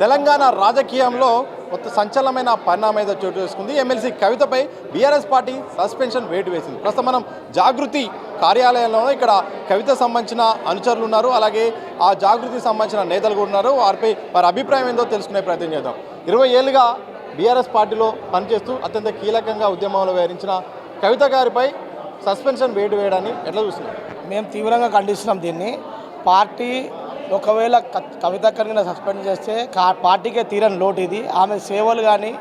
తెలంగాణ రాజకీయంలో కొత్త సంచలనమైన పరిణామం అయితే చోటు చేసుకుంది. ఎమ్మెల్సీ కవితపై బీఆర్ఎస్ పార్టీ సస్పెన్షన్ వేటు వేసింది. ప్రస్తుతం మనం జాగృతి కార్యాలయంలో ఇక్కడ కవిత సంబంధించిన అనుచరులు ఉన్నారు. అలాగే ఆ జాగృతికి సంబంధించిన నేతలు కూడా ఉన్నారు. వారిపై వారి అభిప్రాయం ఏందో తెలుసుకునే ప్రయత్నం చేద్దాం. ఇరవై ఏళ్ళుగా బీఆర్ఎస్ పార్టీలో పనిచేస్తూ అత్యంత కీలకంగా ఉద్యమంలో వ్యవహరించిన కవిత గారిపై సస్పెన్షన్ వేటు వేయడాన్ని ఎట్లా చూస్తున్నారు? మేము తీవ్రంగా ఖండిస్తున్నాం దీన్ని. పార్టీ ఒకవేళ క- కవిత కనుక సస్పెండ్ చేస్తే కా- పార్టీకే తీరని లోటు ఇది. ఆమె సేవలు కానీ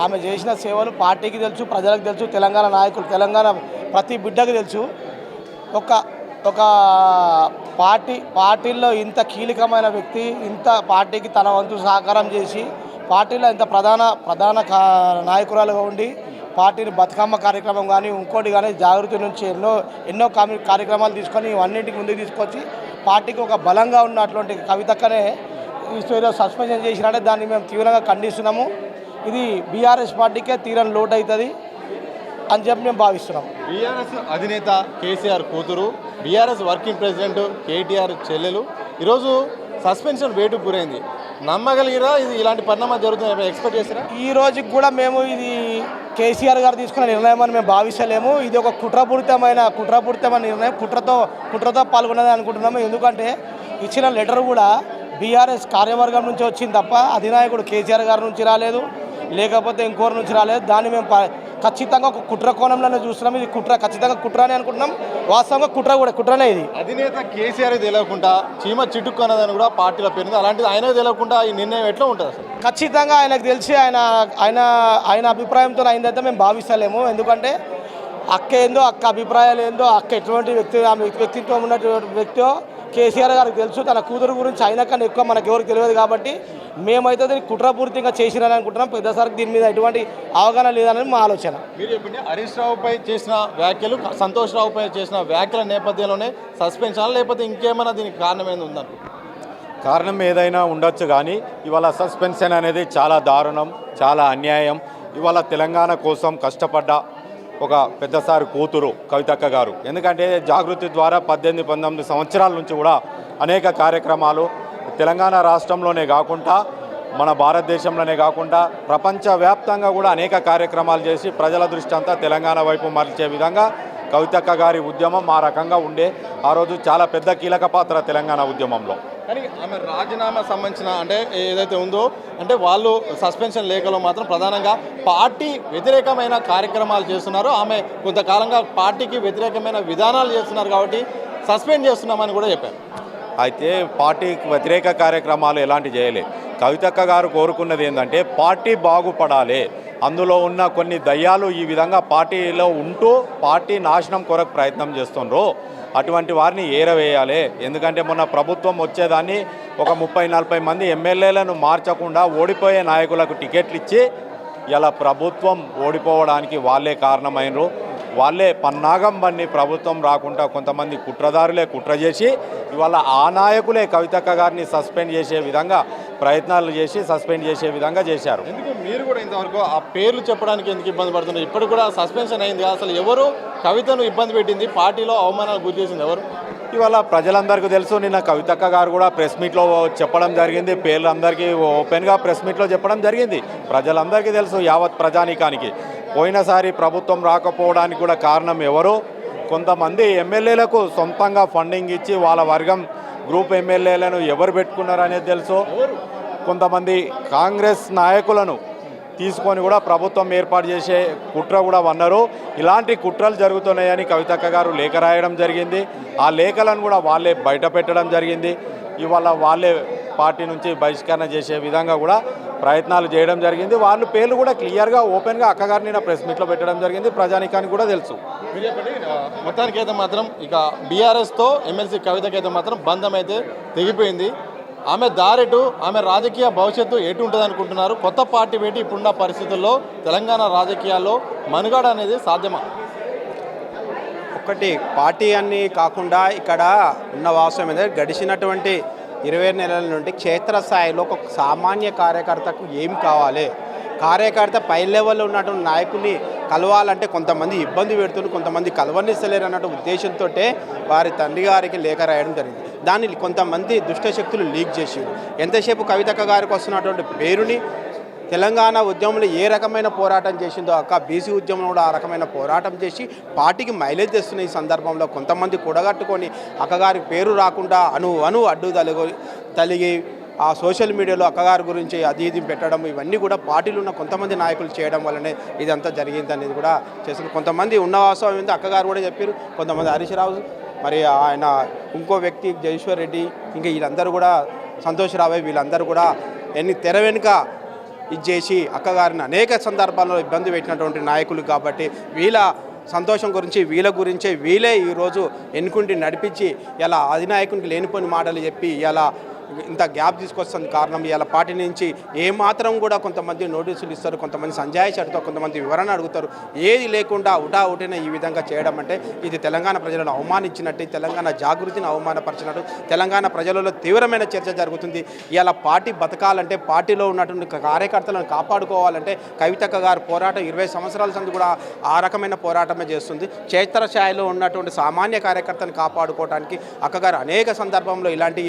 ఆమె చేసిన సేవలు పార్టీకి తెలుసు ప్రజలకు తెలుసు తెలంగాణ నాయకులు తెలంగాణ ప్రతి బిడ్డకు తెలుసు. ఒక ఒక పార్టీ పార్టీల్లో ఇంత కీలకమైన వ్యక్తి ఇంత పార్టీకి తన వంతు సహకారం చేసి పార్టీలో ఇంత ప్రధాన ప్రధాన కా- నాయకురాలుగా ఉండి పార్టీని బతుకమ్మ కార్యక్రమం కానీ ఇంకోటి కానీ జాగృతి నుంచి ఎన్నో ఎన్నో కార్యక్రమాలు తీసుకొని ఇవన్నింటికి ముందుకు తీసుకొచ్చి పార్టీకి ఒక బలంగా ఉన్నటువంటి కవితక్కనే ఈరోజు సస్పెన్షన్ చేసినట్టే దాన్ని మేము తీవ్రంగా ఖండిస్తున్నాము. ఇది బీఆర్ఎస్ పార్టీకే తీరని లోటు అవుతుంది అని చెప్పి మేము భావిస్తున్నాం. బీఆర్ఎస్ అధినేత కేసీఆర్ కూతురు బీఆర్ఎస్ వర్కింగ్ ప్రెసిడెంట్ కేటీఆర్ చెల్లెలు. ఈరోజు సస్పెన్షన్ వేటుకు గురైంది. నమ్మగలిగిరా? ఇది ఇలాంటి పరిణామాలు జరుగుతుంది ఎక్స్పెక్ట్ చేసినా ఈ రోజుకి కూడా మేము ఇది కేసీఆర్ గారు తీసుకున్న నిర్ణయం అని మేము భావిస్తలేము. ఇది ఒక కుట్రపూరితమైన కుట్రపూరితమైన నిర్ణయం. కుట్రతో కుట్రతో పాల్గొన్నది అనుకుంటున్నాము. ఎందుకంటే ఇచ్చిన లెటర్ కూడా బీఆర్ఎస్ కార్యవర్గం నుంచి వచ్చింది తప్ప అధినాయకుడు కేసీఆర్ గారి నుంచి రాలేదు. లేకపోతే ఇంకోరి నుంచి రాలేదు. దాన్ని మేము ప- ఖచ్చితంగా ఒక కుట్ర కోణంలోనే చూస్తున్నాం. ఇది కుట్ర ఖచ్చితంగా కుట్ర అని అనుకుంటున్నాం. వాస్తవంగా కుట్ర కూడా కుట్రనే ఇది. అధినేత కేసీఆర్ తెలియకుండా చీమ చిటుక్కున్నదని కూడా పార్టీలో పేరుంది. అలాంటిది ఆయనకు తెలియకుండా ఈ నిర్ణయం ఎట్లా ఉంటుంది అసలు? ఖచ్చితంగా ఆయనకు తెలిసి ఆయన ఆయన ఆయన అభిప్రాయంతో అయిందైతే మేము భావిస్తలేము. ఎందుకంటే అక్క ఏందో అక్క అభిప్రాయాలు ఏందో అక్క ఎటువంటి వ్యక్తి ఆమె వ్యక్తిత్వం ఉన్నటువంటి వ్యక్తో కేసీఆర్ గారికి తెలుసు తన కూతురు గురించి అయినా కన్నా ఎక్కువ మనకు ఎవరికి తెలియదు కాబట్టి మేమైతే దీన్ని కుట్రపూరితంగా చేసిరని అనుకుంటున్నాం. పెద్దసారికి దీని మీద ఎటువంటి అవగాహన లేదని మా ఆలోచన. మీరు చెప్పండి హరీష్ రావుపై చేసిన వ్యాఖ్యలు సంతోష్ రావుపై చేసిన వ్యాఖ్యల నేపథ్యంలోనే సస్పెన్షన్ లేకపోతే ఇంకేమైనా దీనికి కారణం ఏంది ఉందంట కారణం ఏదైనా ఉండొచ్చు కానీ ఇవాళ సస్పెన్షన్ అనేది చాలా దారుణం చాలా అన్యాయం. ఇవాళ తెలంగాణ కోసం కష్టపడ్డ ఒక పెద్దసారి కూతురు కవితక్క గారు. ఎందుకంటే జాగృతి ద్వారా పద్దెనిమిది పంతొమ్మిది సంవత్సరాల నుంచి కూడా అనేక కార్యక్రమాలు తెలంగాణ రాష్ట్రంలోనే కాకుండా మన భారతదేశంలోనే కాకుండా ప్రపంచవ్యాప్తంగా కూడా అనేక కార్యక్రమాలు చేసి ప్రజల దృష్టి అంతా తెలంగాణ వైపు మరల్చే విధంగా కవితక్క గారి ఉద్యమం ఆ రకంగా ఉండే. ఆ రోజు చాలా పెద్ద కీలక పాత్ర తెలంగాణ ఉద్యమంలో. కానీ ఆమె రాజీనామా సంబంధించిన అంటే ఏదైతే ఉందో అంటే వాళ్ళు సస్పెన్షన్ లేఖలో మాత్రం ప్రధానంగా పార్టీ వ్యతిరేకమైన కార్యక్రమాలు చేస్తున్నారు. ఆమె కొంతకాలంగా పార్టీకి వ్యతిరేకమైన విధానాలు చేస్తున్నారు కాబట్టి సస్పెండ్ చేస్తున్నామని కూడా చెప్పారు. అయితే పార్టీకి వ్యతిరేక కార్యక్రమాలు ఎలాంటి చేయలే. కవితక్క గారు కోరుకున్నది ఏంటంటే పార్టీ బాగుపడాలి. అందులో ఉన్న కొన్ని దయ్యాలు ఈ విధంగా పార్టీలో ఉంటూ పార్టీ నాశనం కొరకు ప్రయత్నం చేస్తుండ్రు. అటువంటి వారిని ఏరవేయాలి. ఎందుకంటే మొన్న ప్రభుత్వం వచ్చేదాన్ని ఒక ముప్పై నలభై మంది ఎమ్మెల్యేలను మార్చకుండా ఓడిపోయే నాయకులకు టికెట్లు ఇచ్చి ఇలా ప్రభుత్వం ఓడిపోవడానికి వాళ్ళే కారణమైనరు. వాళ్ళే పన్నాగం బన్ని ప్రభుత్వం రాకుండా కొంతమంది కుట్రదారులే కుట్ర చేసి ఇవాళ ఆ నాయకులే కవితక్క గారిని సస్పెండ్ చేసే విధంగా ప్రయత్నాలు చేసి సస్పెండ్ చేసే విధంగా చేశారు. ఎందుకు? మీరు కూడా ఇంతవరకు ఆ పేర్లు చెప్పడానికి ఎందుకు ఇబ్బంది పడుతున్నారు? ఇప్పుడు కూడా సస్పెన్షన్ అయింది. అసలు ఎవరు కవితను ఇబ్బంది పెట్టింది? పార్టీలో అవమానాలు గురి చేసింది ఎవరు? ఇవాళ ప్రజలందరికీ తెలుసు నిన్న కవితక్క గారు కూడా ప్రెస్ మీట్లో చెప్పడం జరిగింది పేర్లందరికీ ఓపెన్గా ప్రెస్ మీట్లో చెప్పడం జరిగింది. ప్రజలందరికీ తెలుసు యావత్ ప్రజానీకానికి. పోయినసారి ప్రభుత్వం రాకపోవడానికి కూడా కారణం ఎవరు? కొంతమంది ఎమ్మెల్యేలకు సొంతంగా ఫండింగ్ ఇచ్చి వాళ్ళ వర్గం గ్రూప్ ఎమ్మెల్యేలను ఎవరు పెట్టుకున్నారు అనేది తెలుసు. కొంతమంది కాంగ్రెస్ నాయకులను తీసుకొని కూడా ప్రభుత్వం ఏర్పాటు చేసే కుట్ర కూడా అన్నారు ఇలాంటి కుట్రలు జరుగుతున్నాయని కవితక్క గారు లేఖ రాయడం జరిగింది. ఆ లేఖలను కూడా వాళ్ళే బయట పెట్టడం జరిగింది. ఇవాళ వాళ్ళే పార్టీ నుంచి బహిష్కరణ చేసే విధంగా కూడా ప్రయత్నాలు చేయడం జరిగింది. వాళ్ళు పేర్లు కూడా క్లియర్గా ఓపెన్గా అక్కగారిని నేను ప్రెస్ మీట్లో పెట్టడం జరిగింది. ప్రజానికానికి కూడా తెలుసు. మొత్తానికైతే మాత్రం ఇక బీఆర్ఎస్తో ఎమ్మెల్సీ కవితకైతే మాత్రం బంధం అయితే తెగిపోయింది. ఆమె దారెటు ఆమె రాజకీయ భవిష్యత్తు ఎటు ఉంటుంది అనుకుంటున్నారు? కొత్త పార్టీ పెట్టి ఇప్పుడున్న పరిస్థితుల్లో తెలంగాణ రాజకీయాల్లో మనుగడ అనేది సాధ్యమా? ఒకటి పార్టీ అని కాకుండా ఇక్కడ ఉన్న వాస్తవం ఏంటంటే గడిచినటువంటి ఇరవై నెలల నుండి క్షేత్రస్థాయిలో ఒక సామాన్య కార్యకర్తకు ఏం కావాలి? కార్యకర్త పై లెవెల్లో ఉన్నటువంటి నాయకుని కలవాలంటే కొంతమంది ఇబ్బంది పెడుతున్నారు కొంతమంది కలవనిస్తలేరు అన్నట్టు ఉద్దేశంతో వారి తండ్రి గారికి లేఖ రాయడం జరిగింది. దాన్ని కొంతమంది దుష్టశక్తులు లీక్ చేసారు ఎంతసేపు కవితక్క గారికి వస్తున్నటువంటి పేరుని తెలంగాణ ఉద్యమంలో ఏ రకమైన పోరాటం చేసిందో అక్క బీసీ ఉద్యమంలో కూడా ఆ రకమైన పోరాటం చేసి పార్టీకి మైలేజ్ తెస్తున్న ఈ సందర్భంలో కొంతమంది కూడగట్టుకొని అక్కగారి పేరు రాకుండా అను అను అడ్డు తలిగి తలిగి ఆ సోషల్ మీడియాలో అక్కగారి గురించి అది ఇది పెట్టడం ఇవన్నీ కూడా పార్టీలు ఉన్న కొంతమంది నాయకులు చేయడం వల్లనే ఇదంతా జరిగింది అనేది కూడా చేస్తున్నారు. కొంతమంది ఉన్న వాస్తవం ఏంది అక్కగారు కూడా చెప్పారు కొంతమంది హరీష్ రావు మరి ఆయన ఇంకో వ్యక్తి జయేశ్వర్ రెడ్డి ఇంకా వీళ్ళందరూ కూడా సంతోష్ రావే వీళ్ళందరూ కూడా ఎన్ని తెర వెనుక ఇది చేసి అక్కగారిని అనేక సందర్భాల్లో ఇబ్బంది పెట్టినటువంటి నాయకులు కాబట్టి వీళ్ళ సంతోషం గురించి వీళ్ళ గురించే వీళ్ళే ఈరోజు ఎన్నుకుంటి నడిపించి ఇలా అధినాయకునికి లేనిపోని మాటలు చెప్పి ఇలా ఇంత గ్యాప్ తీసుకొస్తుంది కారణం ఇలా పార్టీ నుంచి ఏమాత్రం కూడా కొంతమంది నోటీసులు ఇస్తారు కొంతమంది సంజాయ చెడుతో కొంతమంది వివరణ అడుగుతారు. ఏది లేకుండా ఉటా ఉటిన ఈ విధంగా చేయడం అంటే ఇది తెలంగాణ ప్రజలను అవమానించినట్టు తెలంగాణ జాగృతిని అవమానపరిచినట్టు తెలంగాణ ప్రజలలో తీవ్రమైన చర్చ జరుగుతుంది. ఇలా పార్టీ బతకాలంటే పార్టీలో ఉన్నటువంటి కార్యకర్తలను కాపాడుకోవాలంటే కవితక్క గారు పోరాటం ఇరవై సంవత్సరాల సంది కూడా ఆ రకమైన పోరాటమే చేస్తుంది. క్షేత్రస్థాయిలో ఉన్నటువంటి సామాన్య కార్యకర్తను కాపాడుకోవడానికి అక్కగారు అనేక సందర్భంలో ఇలాంటి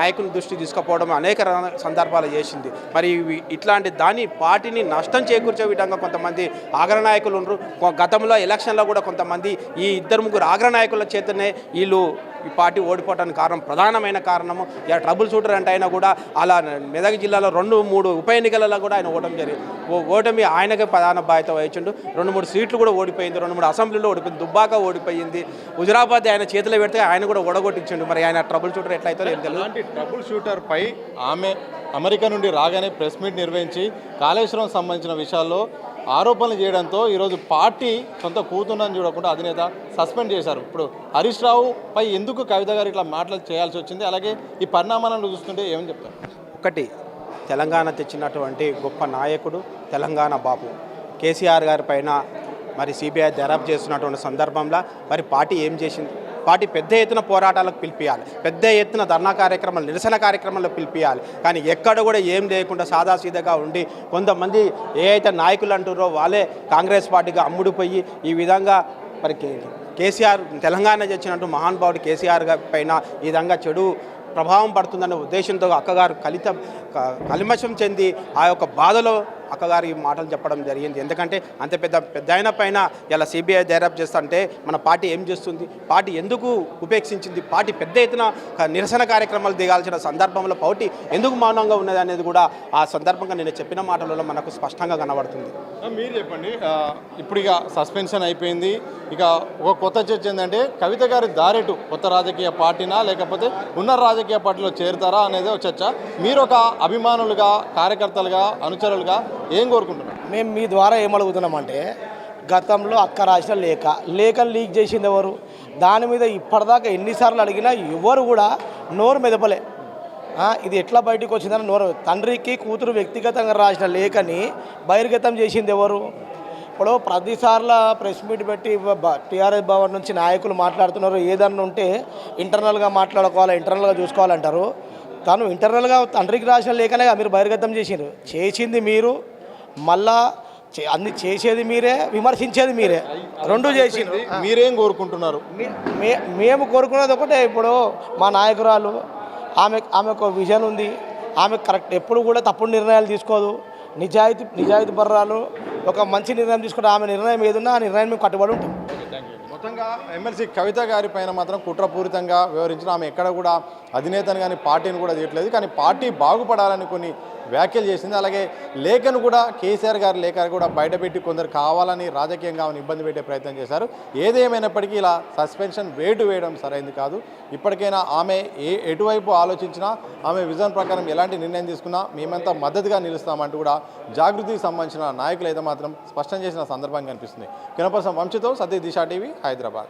నాయకుల దృష్టి తీసుకుపోవడం అనేక సందర్భాలు చేసింది. మరి ఇవి- ఇట్లాంటి దాని పార్టీని నష్టం చేకూర్చే విధంగా కొంతమంది అగ్రనాయకులు ఉన్నారు గతంలో ఎలక్షన్లో కూడా కొంతమంది ఈ ఇద్దరు ముగ్గురు ఆగ్ర నాయకుల చేతనే వీళ్ళు ఈ పార్టీ ఓడిపోవడానికి కారణం ప్రధానమైన కారణము ఇలా ట్రబుల్ షూటర్ అంటే అయినా కూడా అలా మెదక్ జిల్లాలో రెండు మూడు ఉప ఎన్నికలలో కూడా ఆయన ఓటమి జరిగింది ఓ- ఓటమి ఆయనకే ప్రధాన బాధ్యత వహించండు. రెండు మూడు సీట్లు కూడా ఓడిపోయింది రెండు మూడు అసెంబ్లీలో ఓడిపోయింది దుబ్బాక ఓడిపోయింది. హుజరాబాద్ ఆయన చేతిలో పెడితే ఆయన కూడా ఓడగొట్టించండు. మరి ఆయన ట్రబుల్ షూటర్ ఎట్లయితే ఏం తెలియదు ట్రబుల్ షూటర్ పై ఆమె అమెరికా నుండి రాగానే ప్రెస్ మీట్ నిర్వహించి కాళేశ్వరం సంబంధించిన విషయాల్లో ఆరోపణలు చేయడంతో ఈరోజు పార్టీ సొంత కూతున్నని చూడకుండా అధినేత సస్పెండ్ చేశారు. ఇప్పుడు హరీష్ రావుపై ఎందుకు కవిత గారు ఇట్లా మాటలు చేయాల్సి వచ్చింది? అలాగే ఈ పరిణామాలను చూస్తుంటే ఏమని చెప్తారు? ఒకటి తెలంగాణ తెచ్చినటువంటి గొప్ప నాయకుడు తెలంగాణ బాబు కేసీఆర్ గారి పైన మరి సిబిఐ దర్యాప్తు చేస్తున్నటువంటి సందర్భంలో మరి పార్టీ ఏం చేసింది? పార్టీ పెద్ద ఎత్తున పోరాటాలకు పిలిపియాలి. పెద్ద ఎత్తున ధర్నా కార్యక్రమాలు నిరసన కార్యక్రమాల్లో పిలిపియాలి. కానీ ఎక్కడ కూడా ఏం లేకుండా సాదాసీదాగా ఉండి కొంతమంది ఏ అయితే నాయకులు అంటారో వాళ్ళే కాంగ్రెస్ పార్టీగా అమ్ముడుపోయి ఈ విధంగా మరి కే- కేసీఆర్ తెలంగాణ తెచ్చినట్టు మహానుభావుడు కేసీఆర్ పైన ఈ విధంగా చెడు ప్రభావం పడుతుందనే ఉద్దేశంతో అక్కగారు కలిత క- కలిమషం చెంది ఆ యొక్క బాధలో అక్కగారు ఈ మాటలు చెప్పడం జరిగింది. ఎందుకంటే అంత పెద్ద పెద్ద ఆయన పైన ఇలా సిబిఐ దర్యాప్తు చేస్తుంటే మన పార్టీ ఏం చేస్తుంది? పార్టీ ఎందుకు ఉపేక్షించింది? పార్టీ పెద్ద ఎత్తున నిరసన కార్యక్రమాలు దిగాల్సిన సందర్భంలో పార్టీ ఎందుకు మౌనంగా ఉన్నది అనేది కూడా ఆ సందర్భంగా నేను చెప్పిన మాటలలో మనకు స్పష్టంగా కనబడుతుంది. మీరు చెప్పండి. ఇప్పుడు ఇక సస్పెన్షన్ అయిపోయింది. ఇక ఒక కొత్త చర్చ ఏంటంటే కవిత గారి దారెటు కొత్త రాజకీయ పార్టీనా లేకపోతే ఉన్న రాజకీయ పార్టీలో చేరుతారా అనేది ఒక చర్చ. మీరు ఒక అభిమానులుగా కార్యకర్తలుగా అనుచరులుగా ఏం కోరుకుంటున్నారు? మేము మీ ద్వారా ఏమడుగుతున్నామంటే గతంలో అక్క రాసిన లేఖ. లేఖను లీక్ చేసింది ఎవరు? దాని మీద ఇప్పటిదాకా ఎన్నిసార్లు అడిగినా ఎవరు కూడా నోరు మెదపలే. ఇది ఎట్లా బయటకు వచ్చిందని నోరు తండ్రికి కూతురు వ్యక్తిగతంగా రాసిన లేఖని బహిర్గతం చేసింది ఎవరు? ఇప్పుడు ప్రతిసార్లు ప్రెస్ మీట్ పెట్టి టీఆర్ఎస్ భవన్ నుంచి నాయకులు మాట్లాడుతున్నారు. ఏదన్నా ఉంటే ఇంటర్నల్గా మాట్లాడుకోవాలి ఇంటర్నల్గా చూసుకోవాలంటారు. తను ఇంటర్నల్గా తండ్రికి రాసిన లేఖనే మీరు బహిర్గతం చేసిండ్రు. చేసింది మీరు మళ్ళా అన్ని చేసేది మీరే విమర్శించేది మీరే. రెండు చేసిండ్రు. మీరేం కోరుకుంటున్నారు? మేము కోరుకునేది ఒకటే ఇప్పుడు మా నాయకురాలు. ఆమె ఆమెకు విజన్ ఉంది. ఆమె కరెక్ట్ ఎప్పుడు కూడా తప్పుడు నిర్ణయాలు తీసుకోదు. నిజాయితీ నిజాయితీ పర్రాలు. ఒక మంచి నిర్ణయం తీసుకుంటే ఆమె నిర్ణయం ఏదున్నా ఆ నిర్ణయం మేము కట్టుబడి ఉంటాం. ముఖ్యంగా ఎమ్మెల్సీ కవిత గారి పైన మాత్రం కుట్రపూరితంగా వివరించిన ఆమె ఎక్కడ కూడా అధినేతను కానీ పార్టీని కూడా చేయట్లేదు. కానీ పార్టీ బాగుపడాలని కొన్ని వ్యాఖ్యలు చేసింది. అలాగే లేఖను కూడా కేసీఆర్ గారి లేఖ కూడా బయటపెట్టి కొందరు కావాలని రాజకీయంగా ఆమెను ఇబ్బంది పెట్టే ప్రయత్నం చేశారు. ఏదేమైనప్పటికీ ఇలా సస్పెన్షన్ వేటు వేయడం సరైంది కాదు. ఇప్పటికైనా ఆమె ఏ ఎటువైపు ఆలోచించినా ఆమె విజన్ ప్రకారం ఎలాంటి నిర్ణయం తీసుకున్నా మేమంతా మద్దతుగా నిలుస్తామంటూ కూడా జాగృతికి సంబంధించిన నాయకులు అయితే మాత్రం స్పష్టం చేసిన సందర్భం కనిపిస్తుంది కినపర్సం వంశతో సతీ దిశా టీవీ హైదరాబాద్.